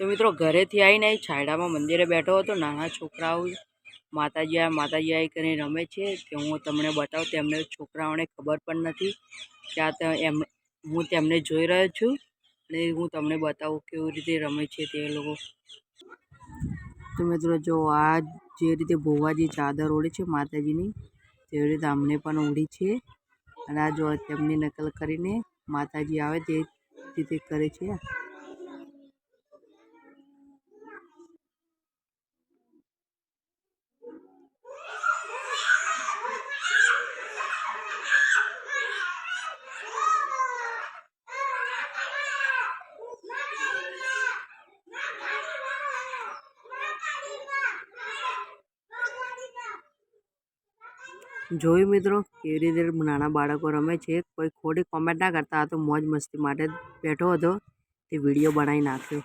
તો મિત્રો ઘરેથી આવીને છાયડામાં મંદિરે બેઠો હતો, નાના છોકરાઓ માતાજી આ માતાજી આવી કરીને રમે છે. કે હું તમને બતાવું, તેમને છોકરાઓને ખબર પણ નથી કે આ એમ, હું તેમને જોઈ રહ્યો છું અને હું તમને બતાવું કેવી રીતે રમે છે તે લોકો. તો મિત્રો જો આ જે રીતે ભુવાજી ચાદર ઓઢી છે માતાજીની, તેવી રીતે અમને પણ ઓઢી છે. અને આ જો તેમની નકલ કરીને માતાજી આવે તે રીતે કરે છે જોયું મિત્રો, કેવી રીતે નાના બાળકો રમે છે? કોઈ ખોટી કોમેન્ટ ના કરતા, આ તો મોજ મસ્તી માટે બેઠો હતો. તે વીડિયો બનાવી નાખ્યો.